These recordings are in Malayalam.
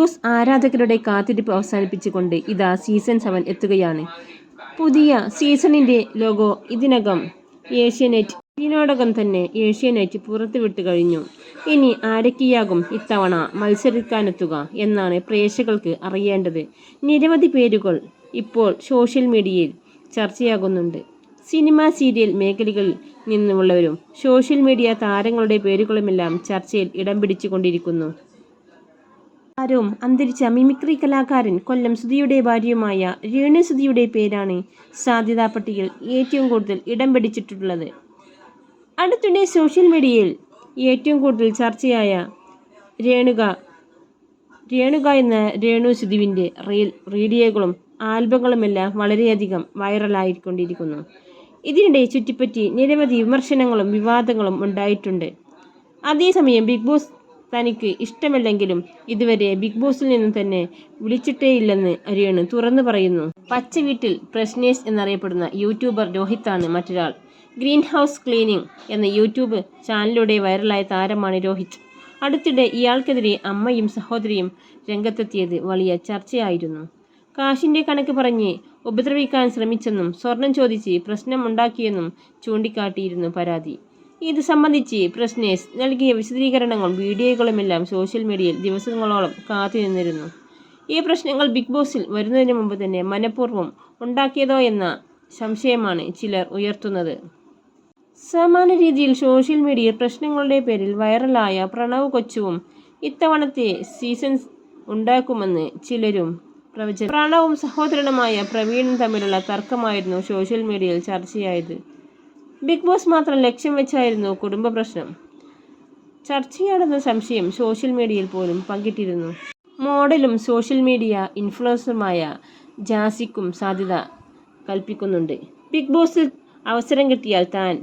ബോസ് ആരാധകരുടെ കാത്തിരിപ്പ് അവസാനിപ്പിച്ചുകൊണ്ട് ഇതാ സീസൺ സെവൻ എത്തുകയാണ്. പുതിയ സീസണിന്റെ ലോഗോ ഇതിനകം ഏഷ്യാനെറ്റ് ഇതിനോടകം തന്നെ ഏഷ്യാനെറ്റ് പുറത്തുവിട്ട് കഴിഞ്ഞു. ഇനി ആരൊക്കെയാകും ഇത്തവണ മത്സരിക്കാനെത്തുക എന്നാണ് പ്രേക്ഷകർക്ക് അറിയേണ്ടത്. നിരവധി പേരുകൾ ഇപ്പോൾ സോഷ്യൽ മീഡിയയിൽ ചർച്ചയാകുന്നുണ്ട്. സിനിമ സീരിയൽ മേഖലകളിൽ നിന്നുള്ളവരും സോഷ്യൽ മീഡിയ താരങ്ങളുടെ പേരുകളുമെല്ലാം ചർച്ചയിൽ ഇടം പിടിച്ചുകൊണ്ടിരിക്കുന്നു. താരവും അന്തരിച്ച മിമിക്രി കലാകാരൻ കൊല്ലം സുധിയുടെ ഭാര്യയുമായ രേണു സുധിയുടെ പേരാണ് സാധ്യതാ പട്ടികയിൽ ഏറ്റവും കൂടുതൽ ഇടം പിടിച്ചിട്ടുള്ളത്. അടുത്തിടെ സോഷ്യൽ മീഡിയയിൽ ഏറ്റവും കൂടുതൽ ചർച്ചയായ രേണുക രേണുക എന്ന രേണു സുധിവിന്റെ റീൽ വീഡിയോകളും ആൽബങ്ങളുമെല്ലാം വളരെയധികം വൈറലായിക്കൊണ്ടിരിക്കുന്നു. ഇതിനിടെ ചുറ്റിപ്പറ്റി നിരവധി വിമർശനങ്ങളും വിവാദങ്ങളും ഉണ്ടായിട്ടുണ്ട്. അതേസമയം ബിഗ് ബോസ് തനിക്ക് ഇഷ്ടമല്ലെങ്കിലും ഇതുവരെ ബിഗ് ബോസിൽ നിന്നും തന്നെ വിളിച്ചിട്ടേയില്ലെന്ന് അരിയണ് തുറന്നു പറയുന്നു. പച്ച വീട്ടിൽ പ്രശ്നേഷ് എന്നറിയപ്പെടുന്ന യൂട്യൂബർ രോഹിത്താണ് മറ്റൊരാൾ. ഗ്രീൻ ഹൗസ് ക്ലീനിങ് എന്ന യൂട്യൂബ് ചാനലിലൂടെ വൈറലായ താരമാണ് രോഹിത്. അടുത്തിടെ ഇയാൾക്കെതിരെ അമ്മയും സഹോദരിയും രംഗത്തെത്തിയത് വലിയ ചർച്ചയായിരുന്നു. കാശിന്റെ കണക്ക് പറഞ്ഞ് ഉപദ്രവിക്കാൻ ശ്രമിച്ചെന്നും സ്വർണം ചോദിച്ച് പ്രശ്നമുണ്ടാക്കിയെന്നും ചൂണ്ടിക്കാട്ടിയിരുന്നു പരാതി. ഇത് സംബന്ധിച്ച് പ്രശ്നേഴ്സ് നൽകിയ വിശദീകരണങ്ങളും വീഡിയോകളുമെല്ലാം സോഷ്യൽ മീഡിയയിൽ ദിവസങ്ങളോളം കാത്തുനിന്നിരുന്നു ഈ പ്രശ്നങ്ങൾ ബിഗ് ബോസിൽ വരുന്നതിന് മുമ്പ് തന്നെ മനഃപൂർവം ഉണ്ടാക്കിയതോ എന്ന സംശയമാണ് ചിലർ ഉയർത്തുന്നത്. സമാന രീതിയിൽ സോഷ്യൽ മീഡിയ പ്രശ്നങ്ങളുടെ പേരിൽ വൈറലായ പ്രണവ് കൊച്ചുവും ഇത്തവണത്തെ സീസൺ ഉണ്ടാക്കുമെന്ന് ചിലരും പ്രവചന പ്രണവും സഹോദരനുമായ പ്രവീണും തമ്മിലുള്ള തർക്കമായിരുന്നു സോഷ്യൽ മീഡിയയിൽ ചർച്ചയായത്. ബിഗ് ബോസ് മാത്രം ലക്ഷ്യം വെച്ചായിരുന്നു കുടുംബ പ്രശ്നം. ചർച്ചയാണെന്ന സംശയം സോഷ്യൽ മീഡിയയിൽ പോലും പങ്കിട്ടിരുന്നു. മോഡലും സോഷ്യൽ മീഡിയ ഇൻഫ്ലുവൻസറുമായ ജാസിക്കും സാധ്യത കൽപ്പിക്കുന്നുണ്ട്. ബിഗ് ബോസിൽ അവസരം കിട്ടിയാൽ താൻ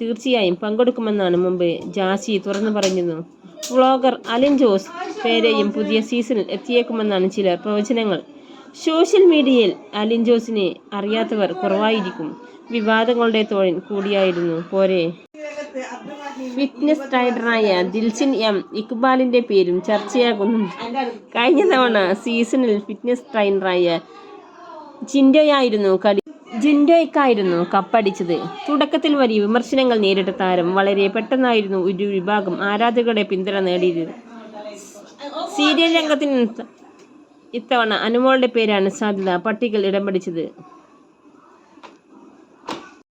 തീർച്ചയായും പങ്കെടുക്കുമെന്നാണ് മുമ്പ് ജാസി തുറന്നു പറഞ്ഞിരുന്നു. വ്ളോഗർ അലിൻ ജോസ് പേരെയും പുതിയ സീസണിൽ എത്തിയേക്കുമെന്നാണ് ചില പ്രവചനങ്ങൾ. സോഷ്യൽ മീഡിയയിൽ അലിൻ ജോസിനെ അറിയാത്തവർ കുറവായിരിക്കും. വിവാദങ്ങളുടെ തോഴൻ കൂടിയായിരുന്നു. പോരെ. ഫിറ്റ്നസ് ട്രൈഡറായ ദിൽസിൻ എം ഇക്ബാലിന്റെ പേരും ചർച്ചയാകുന്നുണ്ട് കഴിഞ്ഞ തവണ സീസണിൽ ഫിറ്റ്നസ് ട്രൈനറായ ജിൻഡോയായിരുന്നു കളി ജിൻഡോയ്ക്കായിരുന്നു കപ്പടിച്ചത്. തുടക്കത്തിൽ വലിയ വിമർശനങ്ങൾ നേരിട്ട താരം വളരെ പെട്ടെന്നായിരുന്നു ഒരു വിഭാഗം ആരാധകരുടെ പിന്തുണ നേടിയത്. സീരിയൽ രംഗത്തിന് ഇത്തവണ അനുമോളുടെ പേരാണ് സാധ്യത പട്ടികയിൽ ഇടം പിടിച്ചത്.